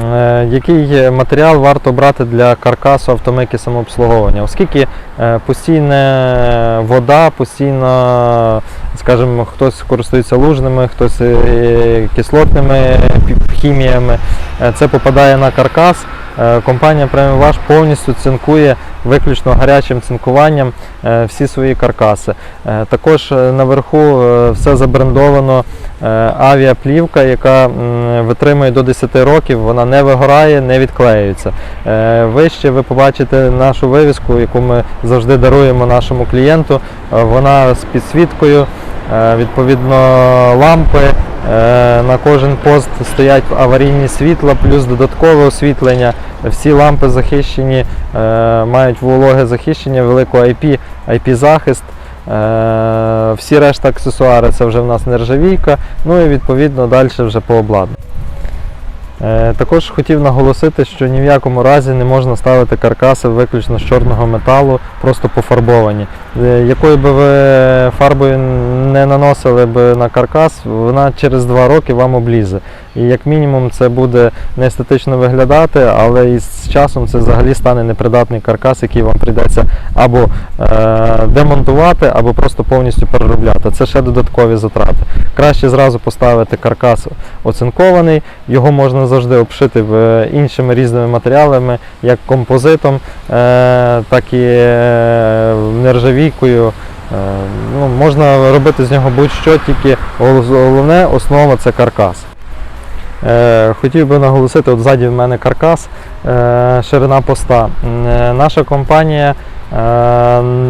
Е, Який матеріал варто брати для каркасу автомийки самообслуговування? Оскільки е, постійна вода, постійно, скажімо, хтось користується лужними, хтось е, кислотними хіміями, це попадає на каркас. Е, Компанія Premium повністю цинкує виключно гарячим цинкуванням е, всі свої каркаси. Е, Також наверху все забрендовано авіаплівка, яка витримує до 10 років, вона не вигорає, не відклеюється. Вище ви побачите нашу вивіску, яку ми завжди даруємо нашому клієнту. Вона з підсвіткою, відповідно, лампи. Е, На кожен пост стоять аварійні світла, плюс додаткове освітлення. Всі лампи захищені, е, мають вологе захищення, велику IP, IP-захист. Е, Всі решта аксесуари це вже в нас нержавійка, ну і відповідно далі вже по обладнанню. Е, Також хотів наголосити, що ні в якому разі не можна ставити каркаси виключно з чорного металу, просто пофарбовані. Е, Якою би ви фарбою не наносили би на каркас, вона через два роки вам облізе. І як мінімум це буде не естетично виглядати, але і з часом це взагалі стане непридатний каркас, який вам прийдеться або е, демонтувати, або просто повністю переробляти. Це ще додаткові затрати. Краще зразу поставити каркас оцинкований, його можна завжди обшити в- іншими різними матеріалами, як композитом, е, так і е, нержавійкою. Е, Ну, можна робити з нього будь-що, тільки головне основа це каркас. Е, Хотів би наголосити, от ззаді в мене каркас, е, ширина поста. Е, Наша компанія е,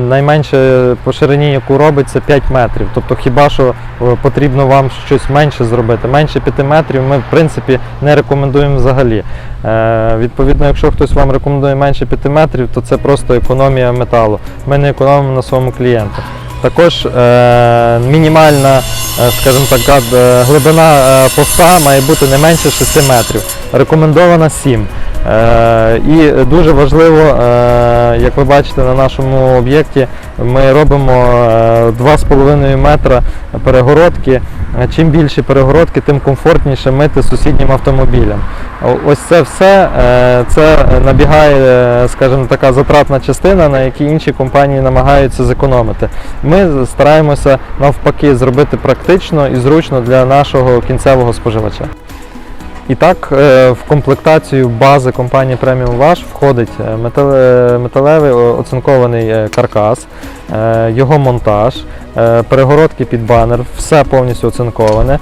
найменше по ширині, яку робить, це 5 метрів. Тобто хіба що е, потрібно вам щось менше зробити. Менше 5 метрів ми в принципі не рекомендуємо взагалі. Е, Відповідно, якщо хтось вам рекомендує менше 5 метрів, то це просто економія металу. Ми не економимо на своєму клієнту. Також е, мінімальна, е, скажімо так, е, глибина е, поста має бути не менше 6 метрів. Рекомендована 7. Е, і дуже важливо, е, як ви бачите на нашому об'єкті, ми робимо е, 2,5 метра перегородки. Е, Чим більше перегородки, тим комфортніше мити сусіднім автомобілям. Ось це все е, це набігає, е, скажімо, така затратна частина, на якій інші компанії намагаються зекономити. Ми стараємося навпаки зробити практично і зручно для нашого кінцевого споживача. І так, е, в комплектацію бази компанії Premium Wash входить е, металевий оцинкований е, каркас, е, його монтаж, е, перегородки під банер, все повністю оцинковане, е,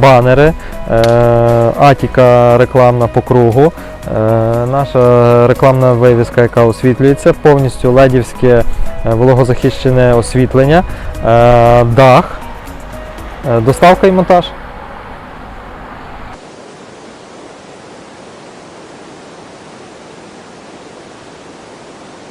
банери, е, атіка рекламна по кругу, е, наша рекламна вивіска, яка освітлюється, повністю ледівське е, вологозахищене освітлення, е, дах, е, доставка і монтаж.